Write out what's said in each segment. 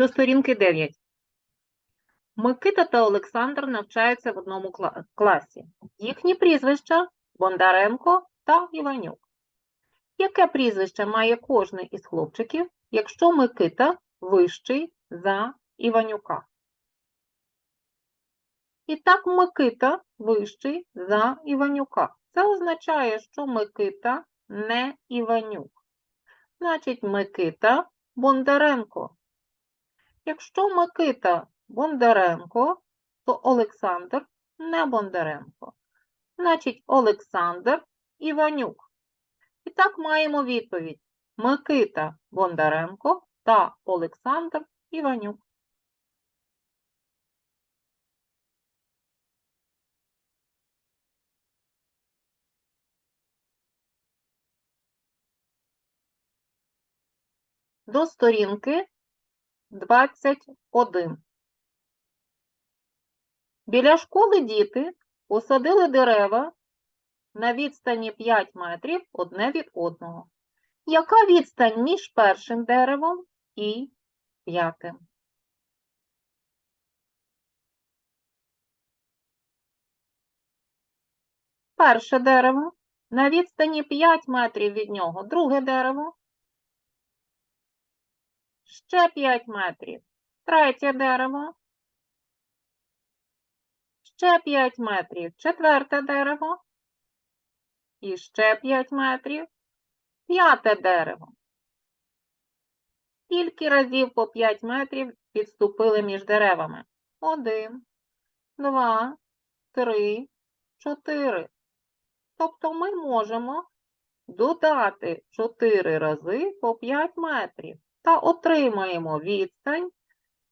До сторінки 9. Микита та Олександр навчаються в одному класі. Їхні прізвища Бондаренко та Іванюк. Яке прізвище має кожний із хлопчиків, якщо Микита вищий за Іванюка? І так Микита вищий за Іванюка. Це означає, що Микита не Іванюк. Значить, Микита Бондаренко. Якщо Микита Бондаренко, то Олександр не Бондаренко. Значить, Олександр Іванюк. І так маємо відповідь: Микита Бондаренко та Олександр Іванюк. До сторінки 21. Біля школи діти посадили дерева на відстані 5 метрів одне від одного. Яка відстань між першим деревом і п'ятим? Перше дерево. На відстані 5 метрів від нього друге дерево. Ще 5 метрів. Третє дерево. Ще 5 метрів. Четверте дерево. І ще 5 метрів. П'яте дерево. Скільки разів по 5 метрів відступили між деревами? Один, два, три, чотири. Тобто ми можемо додати 4 рази по 5 метрів та отримаємо відстань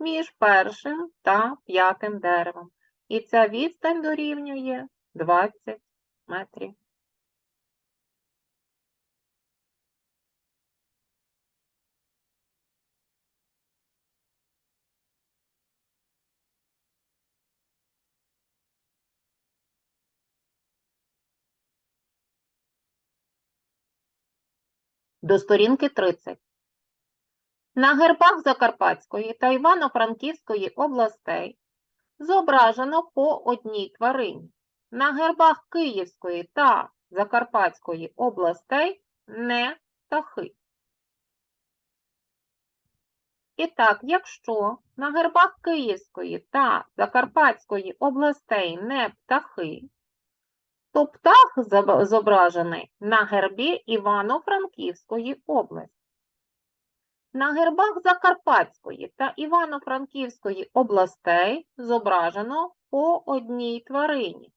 між першим та п'ятим деревом. І ця відстань дорівнює 20 метрів. До сторінки 30. На гербах Закарпатської та Івано-Франківської областей зображено по одній тварині. На гербах Київської та Закарпатської областей не птахи. І так, якщо на гербах Київської та Закарпатської областей не птахи, то птах зображений на гербі Івано-Франківської області. На гербах Закарпатської та Івано-Франківської областей зображено по одній тварині.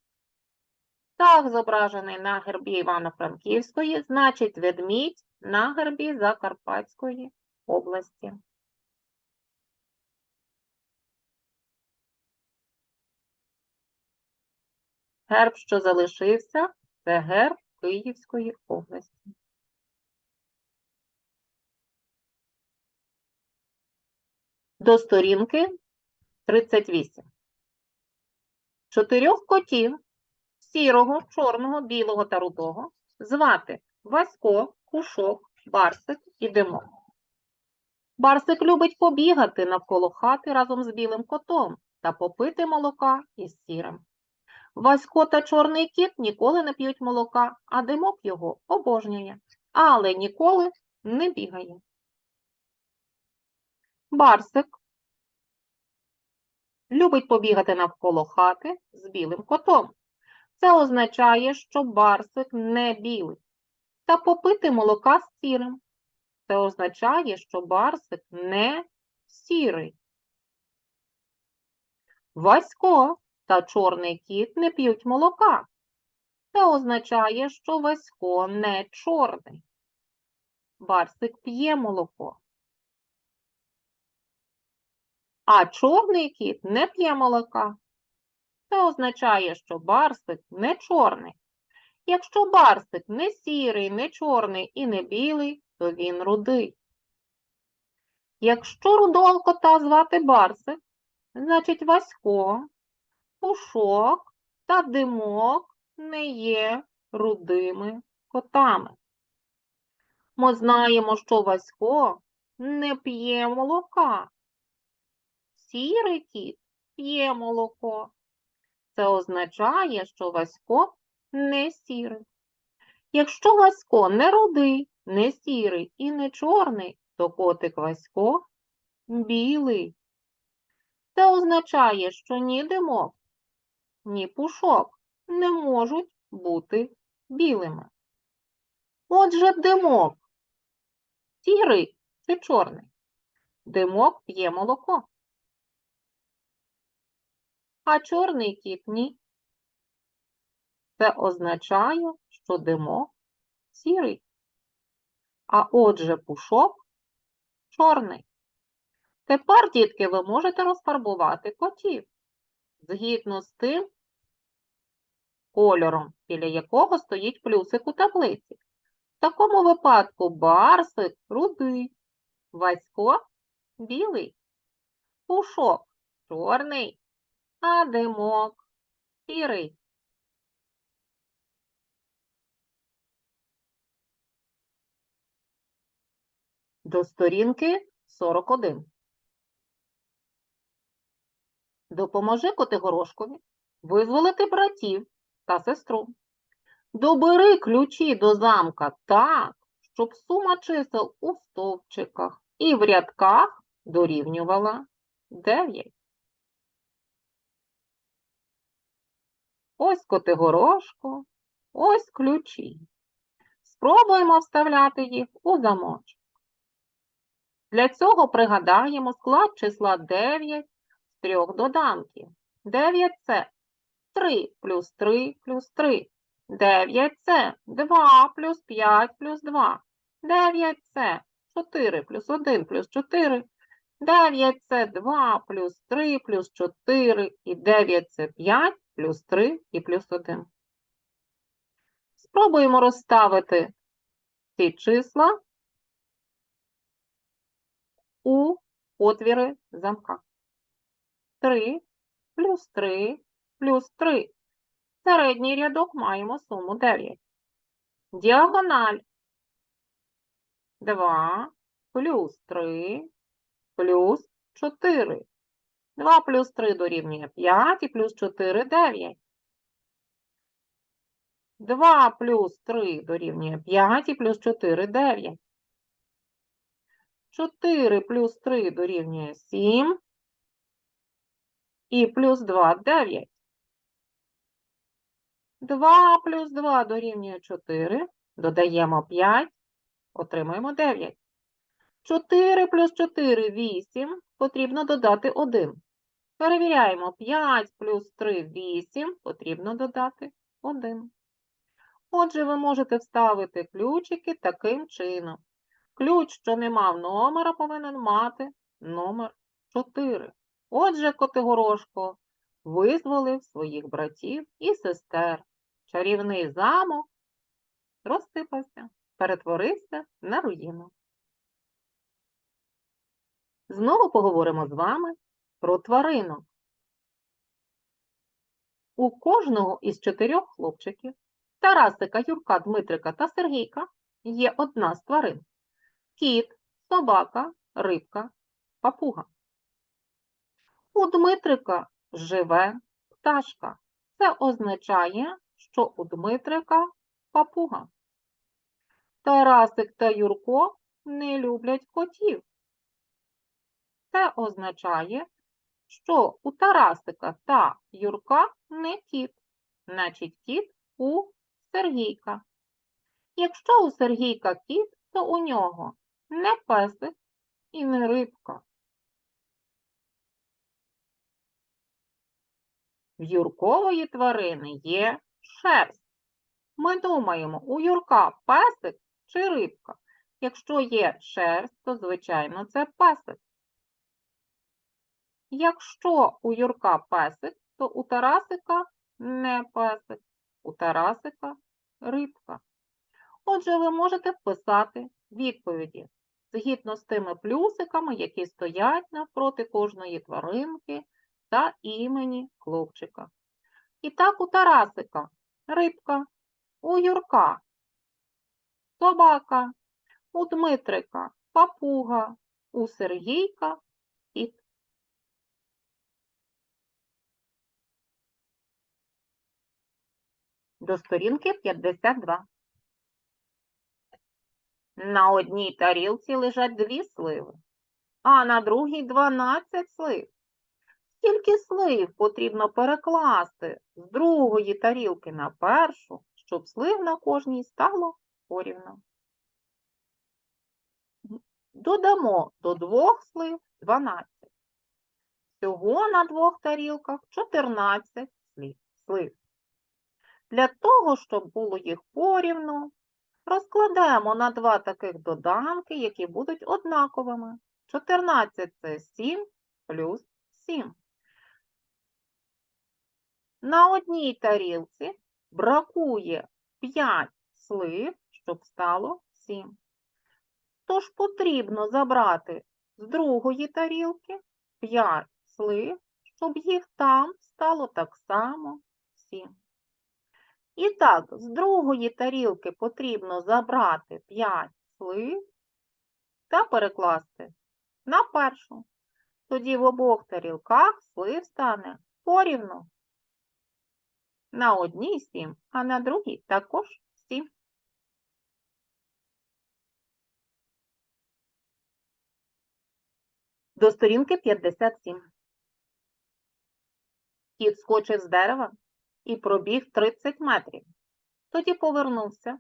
Птах зображений на гербі Івано-Франківської, значить ведмідь на гербі Закарпатської області. Герб, що залишився, це герб Київської області. До сторінки 38. Чотирьох котів сірого, чорного, білого та рудого звати Васько, Кушок, Барсик і Димок. Барсик любить побігати навколо хати разом з білим котом та попити молока із сірим. Васько та чорний кіт ніколи не п'ють молока, а димок його обожнює, але ніколи не бігає. Барсик любить побігати навколо хати з білим котом. Це означає, що барсик не білий. Та попити молока з сірим. Це означає, що барсик не сірий. Васько та чорний кіт не п'ють молока. Це означає, що Васько не чорний. Барсик п'є молоко. А чорний кіт не п'є молока. Це означає, що барсик не чорний. Якщо барсик не сірий, не чорний і не білий, то він рудий. Якщо рудого кота звати барсик, значить Васько, Пушок та Димок не є рудими котами. Ми знаємо, що Васько не п'є молока, сірий кіт п'є молоко. Це означає, що Васько не сірий. Якщо Васько не рудий, не сірий і не чорний, то котик Васько білий. Це означає, що ні димок, ні пушок не можуть бути білими. Отже, димок сірий чи чорний? Димок п'є молоко. А чорний кіт ні. Це означає, що димок сірий. А отже, пушок чорний. Тепер, дітки, ви можете розфарбувати котів згідно з тим кольором, біля якого стоїть плюсик у таблиці. В такому випадку барсик рудий, Васько білий, пушок чорний, а димок сірий. До сторінки 41. Допоможи Котигорошкові визволити братів та сестру. Добери ключі до замка так, щоб сума чисел у стовпчиках і в рядках дорівнювала 9. Ось Котигорошко, ось ключі. Спробуємо вставляти їх у замочок. Для цього пригадаємо склад числа 9 з трьох доданків. 9 – це 3 плюс 3 плюс 3. 9 – це 2 плюс 5 плюс 2. 9 – це 4 плюс 1 плюс 4. 9 – це 2 плюс 3 плюс 4. І 9 – це 5 плюс 3 і плюс 1. Спробуємо розставити ці числа у отвіри замка. 3 плюс 3 плюс 3. Середній рядок маємо суму 9. Діагональ 2 плюс 3 плюс 4. 2 плюс 3 дорівнює 5 і плюс 4 – 9. 2 плюс 3 дорівнює 5 і плюс 4 – 9. 4 плюс 3 дорівнює 7 і плюс 2 – 9. 2 плюс 2 дорівнює 4, додаємо 5, отримаємо 9. 4 плюс 4 – 8, потрібно додати 1. Перевіряємо 5 плюс 3 – 8, потрібно додати 1. Отже, ви можете вставити ключики таким чином. Ключ, що не мав номера, повинен мати номер 4. Отже, Котигорошко визволив своїх братів і сестер. Чарівний замок розсипався, перетворився на руїну. Знову поговоримо з вами про тваринок. У кожного із чотирьох хлопчиків Тарасика, Юрка, Дмитрика та Сергійка є одна з тварин кіт, собака, рибка, папуга. У Дмитрика живе пташка. Це означає, що у Дмитрика папуга. Тарасик та Юрко не люблять котів. Це означає, що у Тарасика та Юрка не кіт, значить кіт у Сергійка. Якщо у Сергійка кіт, то у нього не песик і не рибка. В Юркової тварини є шерсть. Ми думаємо, у Юрка песик чи рибка. Якщо є шерсть, то, звичайно, це песик. Якщо у Юрка песик, то у Тарасика не песик, у Тарасика рибка. Отже, ви можете вписати відповіді згідно з тими плюсиками, які стоять навпроти кожної тваринки та імені хлопчика. І так у Тарасика рибка, у Юрка собака, у Дмитрика папуга, у Сергійка кіт. До сторінки 52. На одній тарілці лежать дві сливи, а на другій 12 слив. Скільки слив потрібно перекласти з другої тарілки на першу, щоб слив на кожній стало порівну? Додамо до двох слив 12. Всього на двох тарілках 14 слив. Для того, щоб було їх порівну, розкладаємо на два таких доданки, які будуть однаковими. 14 – це 7 плюс 7. На одній тарілці бракує 5 слив, щоб стало 7. Тож потрібно забрати з другої тарілки 5 слив, щоб їх там стало так само 7. І так, з другої тарілки потрібно забрати 5 слив та перекласти на першу. Тоді в обох тарілках слив стане порівну. На одній 7, а на другій також 7. До сторінки 57. Кіт скочив з дерева і пробіг 30 метрів. Тоді повернувся.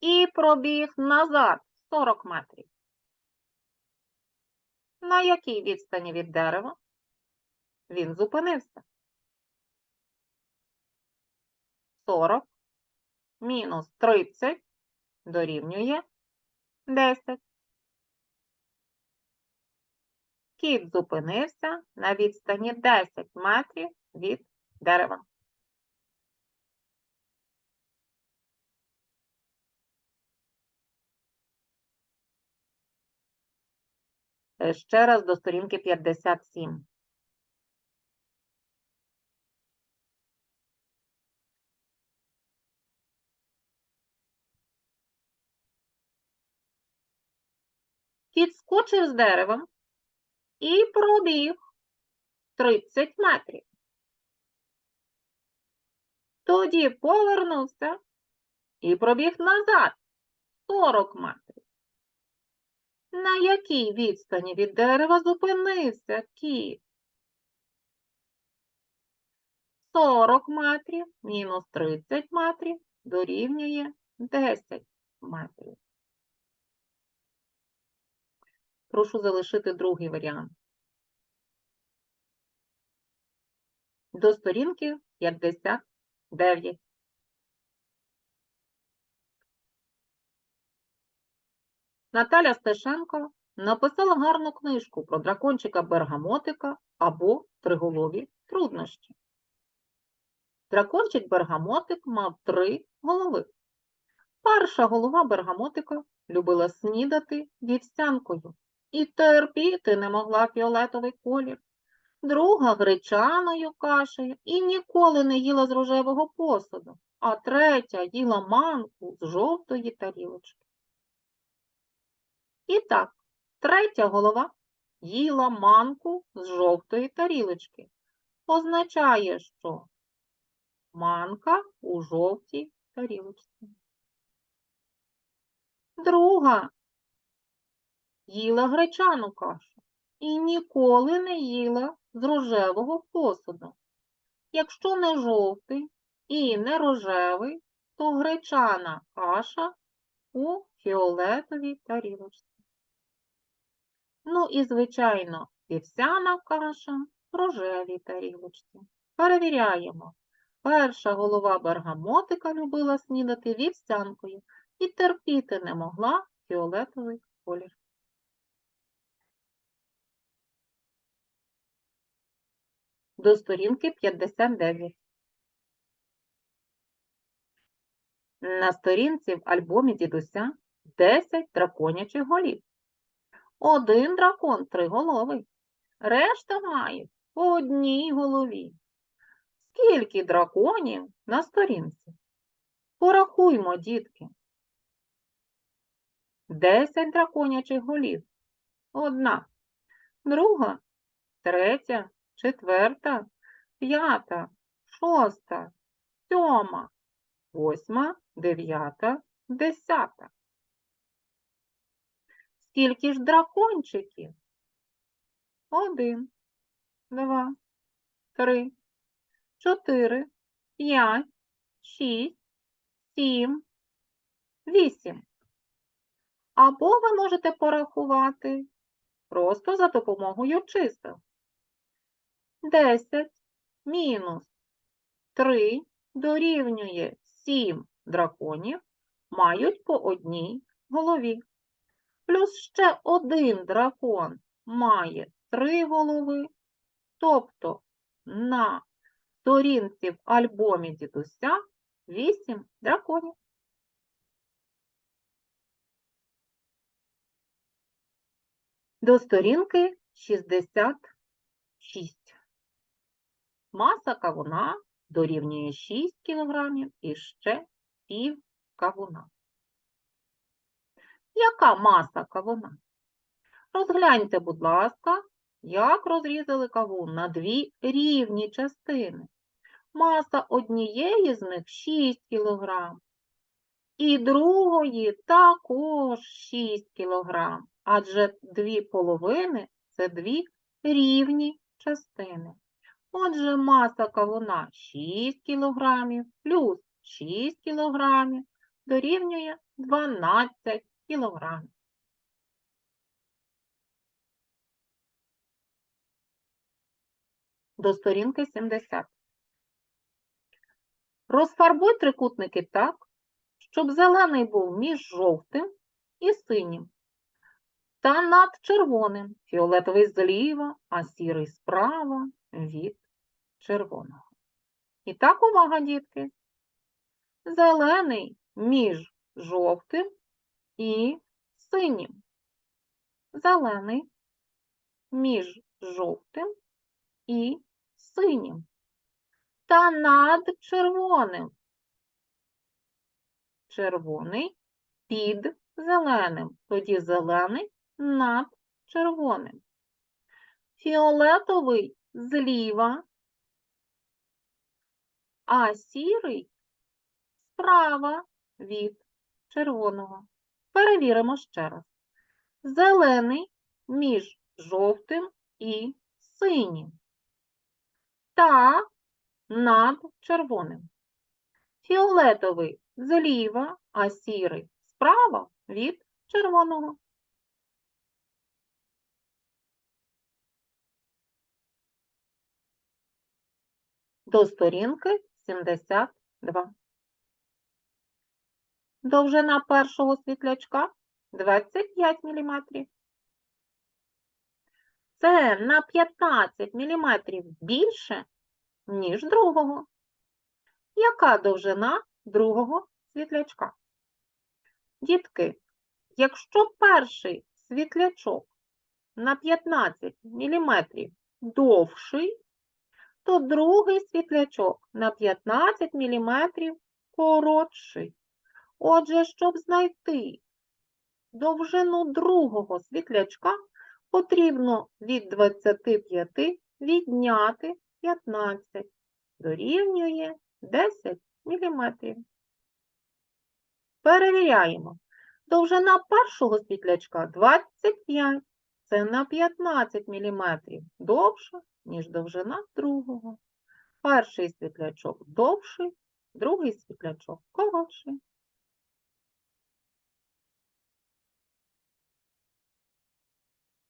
І пробіг назад 40 метрів. На якій відстані від дерева він зупинився? 40 мінус 30 дорівнює 10. Кіт зупинився на відстані 10 метрів від дерева. Е, Ще раз до сторінки 57. Кіт скочив з дерева і пробіг 30 метрів. Тоді повернувся і пробіг назад 40 метрів. На якій відстані від дерева зупинився кіт? 40 метрів мінус 30 метрів дорівнює 10 метрів. Прошу залишити другий варіант. До сторінки 59. Наталя Стешенко написала гарну книжку про дракончика Бергамотика або Триголові труднощі. Дракончик Бергамотик мав три голови. Перша голова Бергамотика любила снідати вівсянкою і терпіти не могла фіолетовий колір. Друга гречаною кашею і ніколи не їла з рожевого посуду, а третя їла манку з жовтої тарілочки. І так, третя голова їла манку з жовтої тарілочки. Означає, що манка у жовтій тарілочці. Друга їла гречану кашу і ніколи не їла з рожевого посуду. Якщо не жовтий і не рожевий, то гречана каша у фіолетовій тарілочці. Ну і, звичайно, вівсяна каша в рожевій тарілочці. Перевіряємо. Перша голова бергамотика любила снідати вівсянкою і терпіти не могла фіолетовий колір. До сторінки 59. На сторінці в альбомі дідуся 10 драконячих голів. Один дракон триголовий, решта мають по одній голові. Скільки драконів на сторінці? Порахуймо, дітки. 10 драконячих голів. Одна. Друга третя, четверта, п'ята, шоста, сьома, восьма, дев'ята, десята. Скільки ж дракончиків? Один, два, три, чотири, п'ять, шість, сім, вісім. Або ви можете порахувати просто за допомогою чисел. 10 мінус 3 дорівнює 7 драконів мають по одній голові. Плюс ще один дракон має 3 голови, тобто на сторінці в альбомі дідуся 8 драконів. До сторінки 66. Маса кавуна дорівнює 6 кг і ще пів кавуна. Яка маса кавуна? Розгляньте, будь ласка, як розрізали кавун на дві рівні частини. Маса однієї з них 6 кг, і другої також 6 кг, адже дві половини це дві рівні частини. Отже, маса кавуна 6 кг плюс 6 кг дорівнює 12 кг. До сторінки 70. Розфарбуй трикутники так, щоб зелений був між жовтим і синім, та над червоним, фіолетовий зліва, а сірий справа від червоного. І так, увага, дітки. Зелений між жовтим і синім. Зелений між жовтим і синім. Та над червоним. Червоний під зеленим. Тоді зелений над червоним. Фіолетовий зліва, а сірий справа від червоного. Перевіримо ще раз. Зелений між жовтим і синім. Та над червоним. Фіолетовий зліва, а сірий справа від червоного. До сторінки 72. Довжина першого світлячка 25 мм. Це на 15 мм більше, ніж другого. Яка довжина другого світлячка? Дітки, якщо перший світлячок на 15 мм довший, то другий світлячок на 15 мм коротший. Отже, щоб знайти довжину другого світлячка, потрібно від 25 відняти 15, дорівнює 10 мм. Перевіряємо. Довжина першого світлячка 25, це на 15 мм довша, ніж довжина другого. Перший світлячок довший, другий світлячок коротший.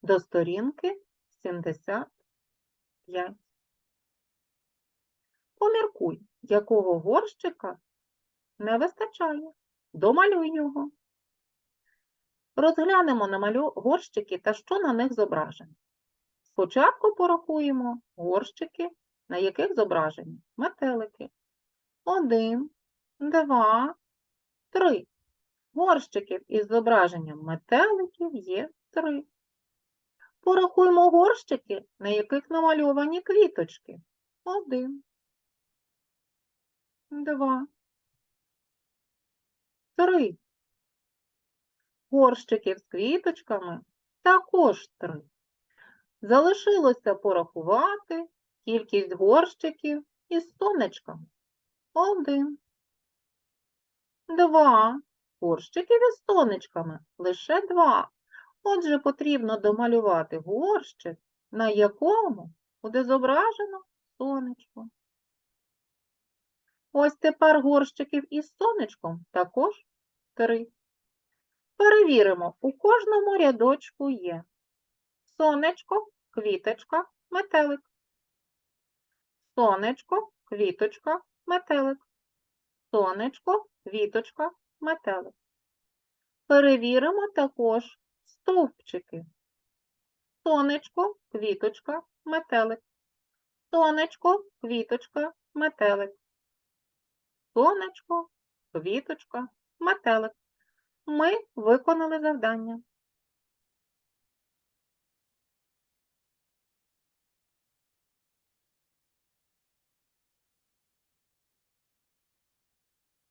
До сторінки 75. Поміркуй, якого горщика не вистачає. Домалюй його. Розглянемо на малю горщики та що на них зображено. Спочатку порахуємо горщики, на яких зображені метелики. Один, два, три. Горщиків із зображенням метеликів є три. Порахуємо горщики, на яких намальовані квіточки. Один, два, три. Горщиків з квіточками також три. Залишилося порахувати кількість горщиків із сонечками. Один. Два. Горщиків із сонечками. Лише два. Отже, потрібно домалювати горщик, на якому буде зображено сонечко. Ось тепер горщиків із сонечком також три. Перевіримо, у кожному рядочку є сонечко, квіточка, метелик. Сонечко, квіточка, метелик. Сонечко, квіточка, метелик. Перевіримо також стовпчики. Сонечко, квіточка, метелик. Сонечко, квіточка, метелик. Сонечко, квіточка, метелик. Ми виконали завдання.